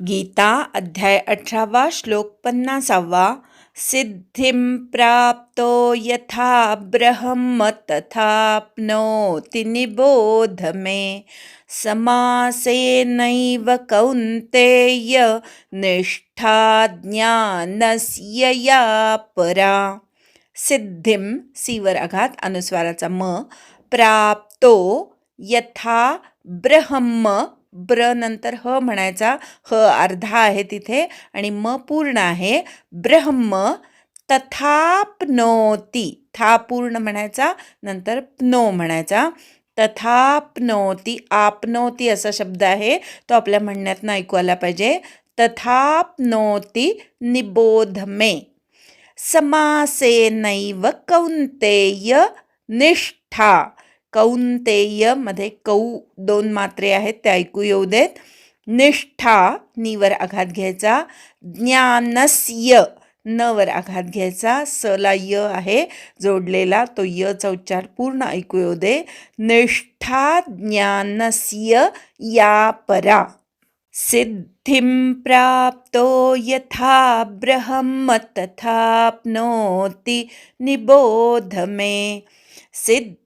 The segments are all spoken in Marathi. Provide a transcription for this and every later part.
गीता अध्याय अठरावा श्लोक पन्नासावा सिद्धिं प्राप्तो यथा ब्रह्म तथाप्नोति निबोध मे। समासेनैव कौन्तेय निष्ठा ज्ञानस्य या परा। सिद्धिं सीवर आघात अनुस्वाराचा म प्राप्तो यथा ब्रह्म ब्र नंतर ह म्हणायचा. ह अर्धा आहे तिथे आणि म पूर्ण आहे. ब्रह्म तथाप्नोती. था पूर्ण म्हणायचा नंतर प्नो म्हणायचा. तथाप्नोती. आपनोती असा शब्द आहे. तो आपल्या म्हणण्यातनं ऐकू आला पाहिजे. तथाप्नोती निबोध मे समासेनैव कौंतेय निष्ठा. कौंतेयमध्ये कौ दोन मात्रे आहेत ते ऐकू येऊ देत. निष्ठा नीवर आघात घ्यायचा. ज्ञानस्य न वर आघात घ्यायचा. सला य आहे जोडलेला तो यचा उच्चार पूर्ण ऐकू येऊ दे. निष्ठा ज्ञानस्य या परा. सिद्धिं प्राप्तो यथा ब्रह्म तथाप्नोति निबोध मे. सिद्ध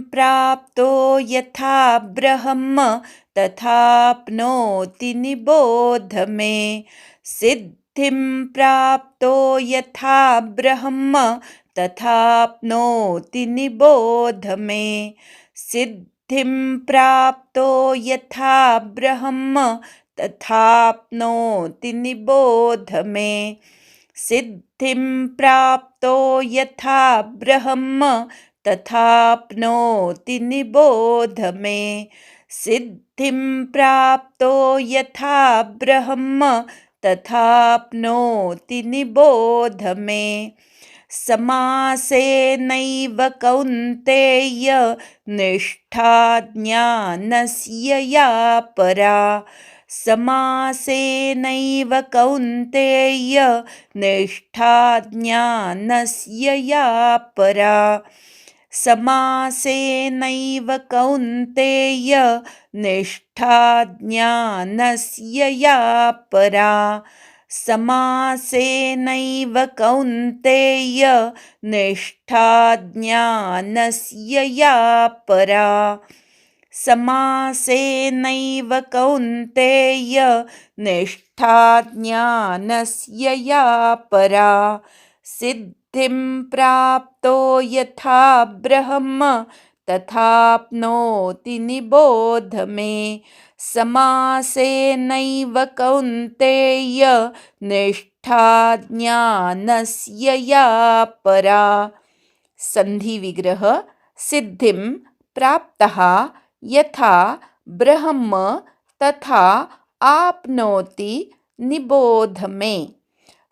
प्राप्तो यथा ब्रह्म तथाप्नोति निबोध मे। सिद्धिं प्राप्तो यथा ब्रह्म तथाप्नोति निबोध मे। सिद्धिं प्राप्तो यथा ब्रह्म तथाप्नोति निबोध मे। सिद्धिं प्राप्तो यथा ब्रह्म तथाप्नोति निबोध मे। सिद्धिं प्राप्तो यथा ब्रह्म तथाप्नोति निबोध मे। समासेनैव कौन्तेय निष्ठा ज्ञानस्य या परा। समासेनैव कौन्तेय निष्ठा ज्ञानस्य या परा। समासेनैव कौन्तेय निष्ठा ज्ञानस्य या परा। समासेनैव कौन्तेय निष्ठा ज्ञानस्य या परा। समासेनैव कौन्तेय निष्ठा ज्ञानस्य या परा। सिद्धिं प्राप्तो यथा ब्रह्म तथाप्नोति निबोध मे। समासेनैव कौन्तेय निष्ठा ज्ञानस्य या परा। सन्धिविग्रह सिद्धिं प्राप्तः यथा ब्रह्म तथा आप्नोति निबोध मे।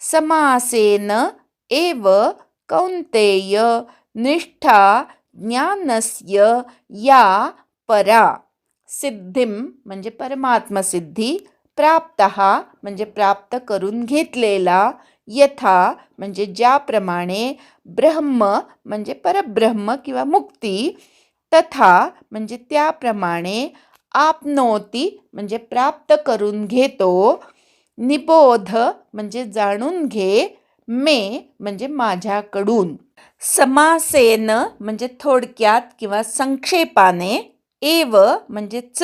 समासेन एव कौन्तेय निष्ठा ज्ञानस्य या परा। सिद्धिं म्हणजे परमात्मसिद्धी प्राप्त म्हणजे प्राप्त करून घेतलेला यथा म्हणजे ज्याप्रमाणे ब्रह्म म्हणजे परब्रह्म किंवा मुक्ती तथा म्हणजे त्याप्रमाणे आपनोती म्हणजे प्राप्त करून घेतो निबोध म्हणजे जाणून घे मे म्हणजे माझ्याकडून. समासेन म्हणजे थोडक्यात किंवा संक्षेपाने एव म्हणजे च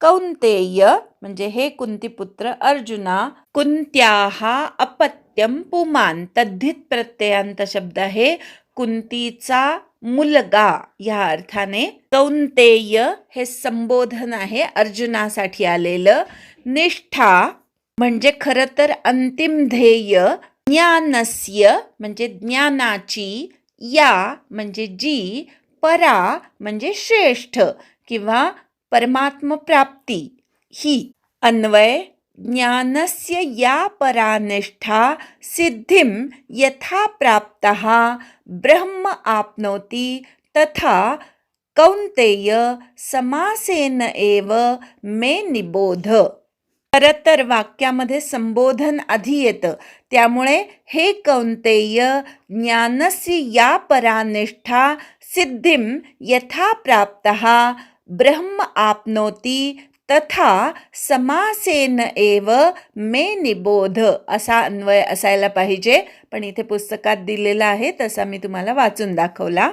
कौंतेय म्हणजे हे कुंतीपुत्र अर्जुना कुंत्याहा अपत्यम पुमान. तद्धित प्रत्ययांत शब्द आहे कुंतीचा मुलगा. या अर्थाने कौंतेय हे संबोधन आहे अर्जुनासाठी आलेलं. निष्ठा म्हणजे खरं तर अंतिम ध्येय ज्ञानस्य म्हणजे ज्ञानाची, या म्हणजे जी, परा म्हणजे श्रेष्ठ किंवा परमात्मप्राप्ती. ही. अन्वय, ज्ञानस्य या परानिष्ठा सिद्धिं यथा प्राप्तः, ब्रह्म आपनोति तथा कौन्तेय समासेन एव मे निबोध। खरं तर वाक्यामध्ये संबोधन आधी येतं. त्यामुळे हे कौंतेय ज्ञानस्य या परानिष्ठा सिद्धिं यथा प्राप्तः ब्रह्म आपनोती तथा समासेन एव मे निबोध असा अन्वय असायला पाहिजे. पण इथे पुस्तकात दिलेला आहे तसा मी तुम्हाला वाचून दाखवला.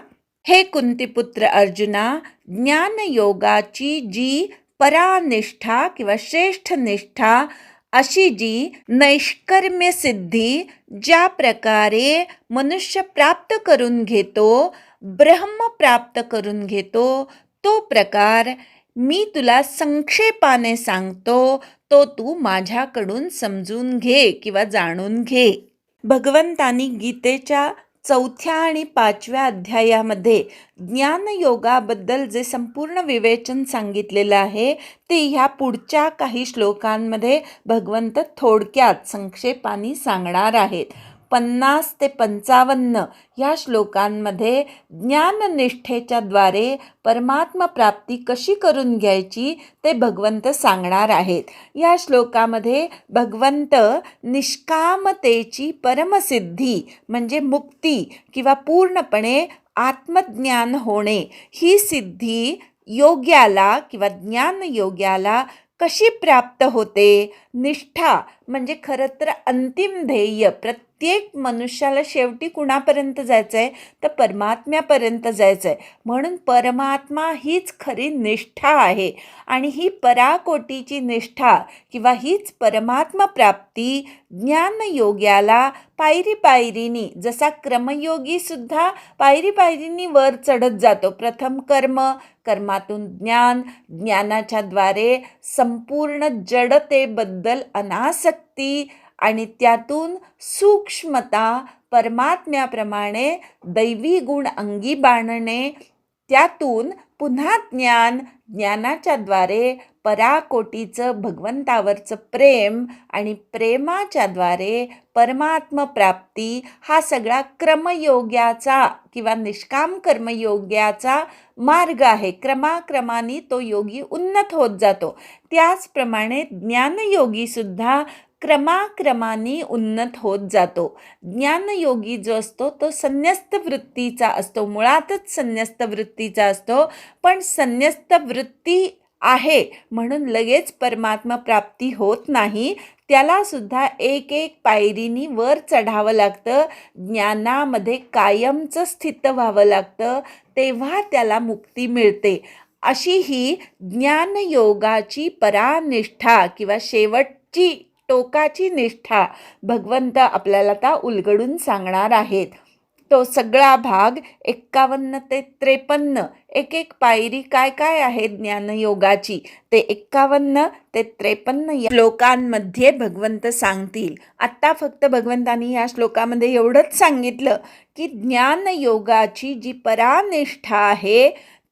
हे कुंतीपुत्र अर्जुना ज्ञानयोगाची जी परानिष्ठा किंवा श्रेष्ठ निष्ठा अशी जी नैष्कर्म्य सिद्धी ज्या प्रकारे मनुष्य प्राप्त करून घेतो ब्रह्म प्राप्त करून घेतो तो प्रकार मी तुला संक्षेपाने सांगतो तो तू माझ्याकडून समजून घे किंवा जाणून घे. भगवंतानी गीतेच्या चौथ्या आणि पाचव्या अध्यायामध्ये ज्ञानयोगाबद्दल जे संपूर्ण विवेचन सांगितलेलं आहे ते ह्या पुढच्या काही श्लोकांमध्ये भगवंत थोडक्यात संक्षेपाने सांगणार आहेत. पन्नास ते पंचावन्न ह्या श्लोकांमध्ये ज्ञाननिष्ठेच्या द्वारे परमात्म प्राप्ती कशी करून घ्यायची ते भगवंत सांगणार आहेत. या श्लोकामध्ये भगवंत निष्कामतेची परमसिद्धी म्हणजे मुक्ती किंवा पूर्णपणे आत्मज्ञान होणे ही सिद्धी योग्याला किंवा ज्ञान योग्याला कशी प्राप्त होते? निष्ठा म्हणजे खरं तर अंतिम ध्येय प्रत्येक प्रत्येक मनुष्याला शेवटी कुणापर्यंत जायचं आहे तर परमात्म्यापर्यंत जायचं आहे म्हणून परमात्मा हीच खरी निष्ठा आहे. आणि ही पराकोटीची निष्ठा किंवा हीच परमात्मा प्राप्ती ज्ञानयोग्याला पायरी पायरीनी जसा क्रमयोगीसुद्धा पायरी पायरीनी वर चढत जातो. प्रथम कर्म कर्मातून ज्ञान ज्ञानाच्याद्वारे संपूर्ण जडतेबद्दल अनासक्ती आणि त्यातून सूक्ष्मता परमात्म्याप्रमाणे दैवी गुण अंगी बाणणे त्यातून पुन्हा ज्ञान ज्ञानाच्या द्वारे पराकोटीचं भगवंतावरचं प्रेम आणि प्रेमाच्याद्वारे परमात्म प्राप्ती हा सगळा क्रमयोग्याचा किंवा निष्काम कर्मयोग्याचा मार्ग आहे. क्रमाक्रमाने तो योगी उन्नत होत जातो. त्याचप्रमाणे ज्ञानयोगीसुद्धा क्रमाक्रमाने उन्नत होत जातो. ज्ञानयोगी जो असतो तो संन्यस्त वृत्तीचा असतो. मुळातच संन्यस्त वृत्तीचा असतो पण संन्यस्त वृत्ती आहे म्हणून लगेच परमात्मा प्राप्ती होत नाही. त्यालासुद्धा एक एक पायरीनी वर चढावं लागतं. ज्ञानामध्ये कायमचं स्थित व्हावं लागतं. तेव्हा त्याला मुक्ती मिळते. अशी ही ज्ञानयोगाची परानिष्ठा किंवा शेवटची टोकाची निष्ठा भगवंत आपल्याला आता उलगडून सांगणार आहेत. तो सगळा भाग एक्कावन्न ते त्रेपन्न एक एक पायरी काय काय आहे ज्ञानयोगाची? ते एक्कावन्न ते त्रेपन्न या श्लोकांमध्ये भगवंत सांगतील. आत्ता फक्त भगवंतानी या श्लोकामध्ये एवढंच सांगितलं की ज्ञानयोगाची जी परानिष्ठा आहे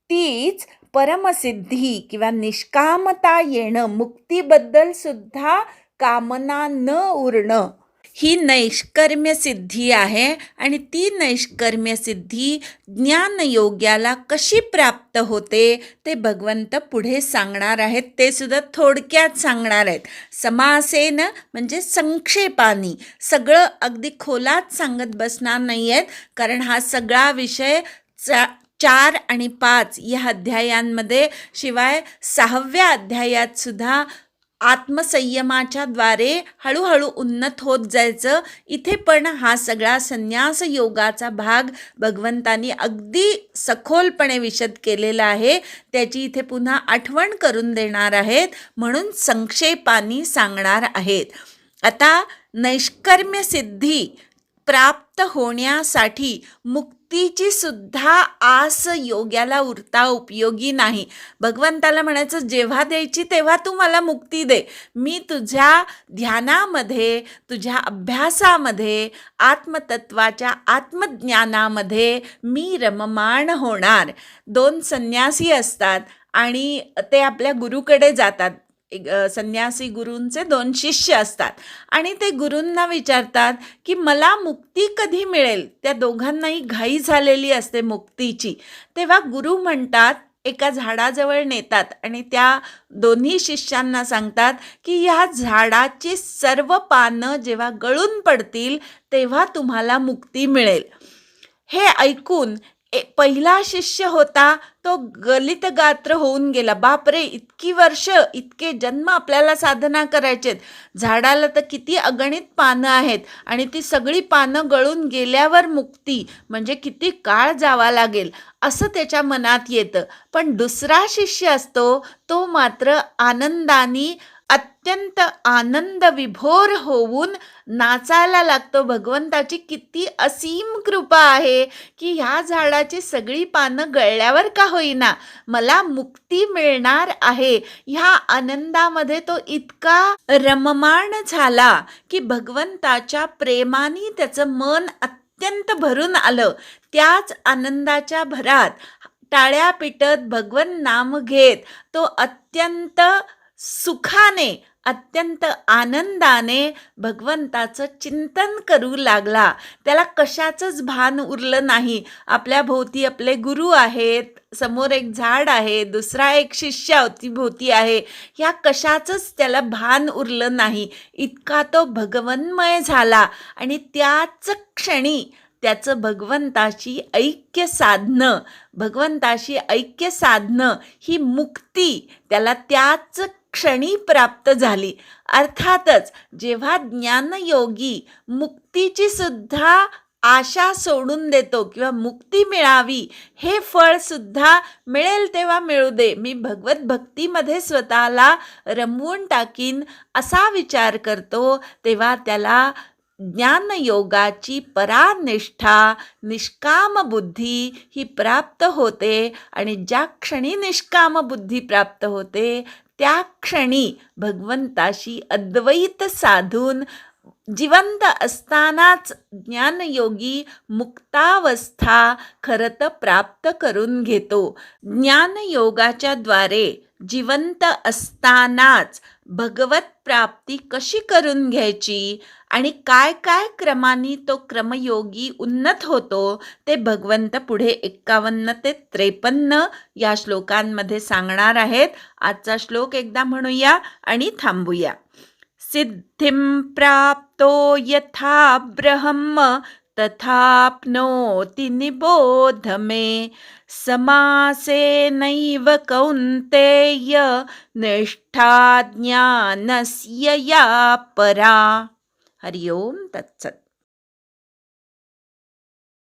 तीच परमसिद्धी किंवा निष्कामता येणं मुक्तीबद्दल सुद्धा कामना न उरणं ही नैष्कर्म्य सिद्धी आहे आणि ती नैष्कर्म्य सिद्धी ज्ञानयोग्याला कशी प्राप्त होते ते भगवंत पुढे सांगणार आहेत. ते सुद्धा थोडक्यात सांगणार आहेत. समासेन म्हणजे संक्षेपानी. सगळं अगदी खोलात सांगत बसणार नाही आहेत कारण हा सगळा विषय चा चार आणि पाच या अध्यायांमध्ये शिवाय सहाव्या अध्यायात सुद्धा आत्मसंयमाच्या द्वारे हळूहळू उन्नत होत जायचं. इथे पण हा सगळा संन्यास योगाचा भाग भगवंतानी अगदी सखोलपणे विशद केलेला आहे. त्याची इथे पुन्हा आठवण करून देणार आहेत. म्हणून संक्षेपानी सांगणार आहेत. आता नैष्कर्म्य सिद्धी प्राप्त होण्यासाठी मुक्तीची सुद्धा आस योग्याला उरता उपयोगी नाही. भगवंताला म्हणायचं जेव्हा द्यायची तेव्हा तू मला मुक्ती दे. मी तुझ्या ध्यानामध्ये तुझ्या अभ्यासामध्ये आत्मतत्वाच्या आत्मज्ञानामध्ये मी रममाण होणार. दोन संन्यासी असतात आणि ते आपल्या गुरुकडे जातात. संन्यासी गुरूंचे दोन शिष्य असतात. आणि ते गुरूंना विचारतात की मला मुक्ती कधी मिळेल? त्या दोघांनाही घाई झालेली असते मुक्तीची. तेव्हा गुरु म्हणतात एका झाडाजवळ नेतात आणि त्या दोन्ही शिष्यांना सांगतात की ह्या झाडाची सर्व पानं जेव्हा गळून पडतील तेव्हा तुम्हाला मुक्ती मिळेल. हे ऐकून ए पहिला शिष्य होता तो गलित गात्र होऊन गेला. बापरे इतकी वर्ष इतके जन्म आपल्याला साधना करायचेत. झाडाला तर किती अगणित पानं आहेत आणि ती सगळी पानं गळून गेल्यावर मुक्ती. म्हणजे किती काळ जावा लागेल असं त्याच्या मनात येतं. पण दुसरा शिष्य असतो तो मात्र आनंदाने अत्यंत आनंद विभोर होऊन नाचायला लागतो. भगवंताची किती असीम कृपा आहे की ह्या झाडाची सगळी पानं गळल्यावर का होईना मला मुक्ती मिळणार आहे. ह्या आनंदामध्ये तो इतका रममाण झाला की भगवंताच्या प्रेमाने त्याचं मन अत्यंत भरून आलं. त्याच आनंदाच्या भरात टाळ्या पिटत भगवन नाम घेत तो अत्यंत सुखाने अत्यंत आनंदाने भगवंताचं चिंतन करू लागला. त्याला कशाचंच भान उरलं नाही. आपल्या भोवती आपले गुरु आहेत समोर एक झाड आहे दुसरा एक शिष्य अवतीभोवती आहे. ह्या कशाचंच त्याला भान उरलं नाही. इतका तो भगवन्मय झाला आणि त्याच क्षणी त्याचं भगवंताशी ऐक्य साधणं भगवंताशी ऐक्य साधणं ही मुक्ती त्याला त्याच क्षणी प्राप्त झाली. अर्थातच जेव्हा ज्ञानयोगी मुक्तीची सुद्धा आशा सोडून देतो किंवा मुक्ती मिळावी हे फळ सुद्धा मिळेल तेव्हा मिळू दे. मी भगवत भक्तीमध्ये स्वतःला रमवून टाकीन असा विचार करतो. तेव्हा त्याला ज्ञानयोगाची परानिष्ठा निष्काम बुद्धी ही प्राप्त होते आणि ज्या क्षणी निष्काम बुद्धी प्राप्त होते त्या क्षणी भगवंताशी अद्वैत साधून जिवंत असतानाच ज्ञानयोगी मुक्तावस्था खरं तर प्राप्त करून घेतो. ज्ञानयोगाच्या द्वारे जिवंत असतानाच भगवत प्राप्ती कशी करून घ्यायची आणि काय काय क्रमाने तो क्रमयोगी उन्नत होतो ते भगवंत पुढे एक्कावन्न ते त्रेपन्न या श्लोकांमध्ये सांगणार आहेत. आजचा श्लोक एकदा म्हणूया आणि थांबूया. सिद्धिं प्राप्तो यथा ब्रह्म तथाप्नोति निबोध मे। समासेनैव कौन्तेय निष्ठा ज्ञानस्य या परा। हरि ओं तत्सत।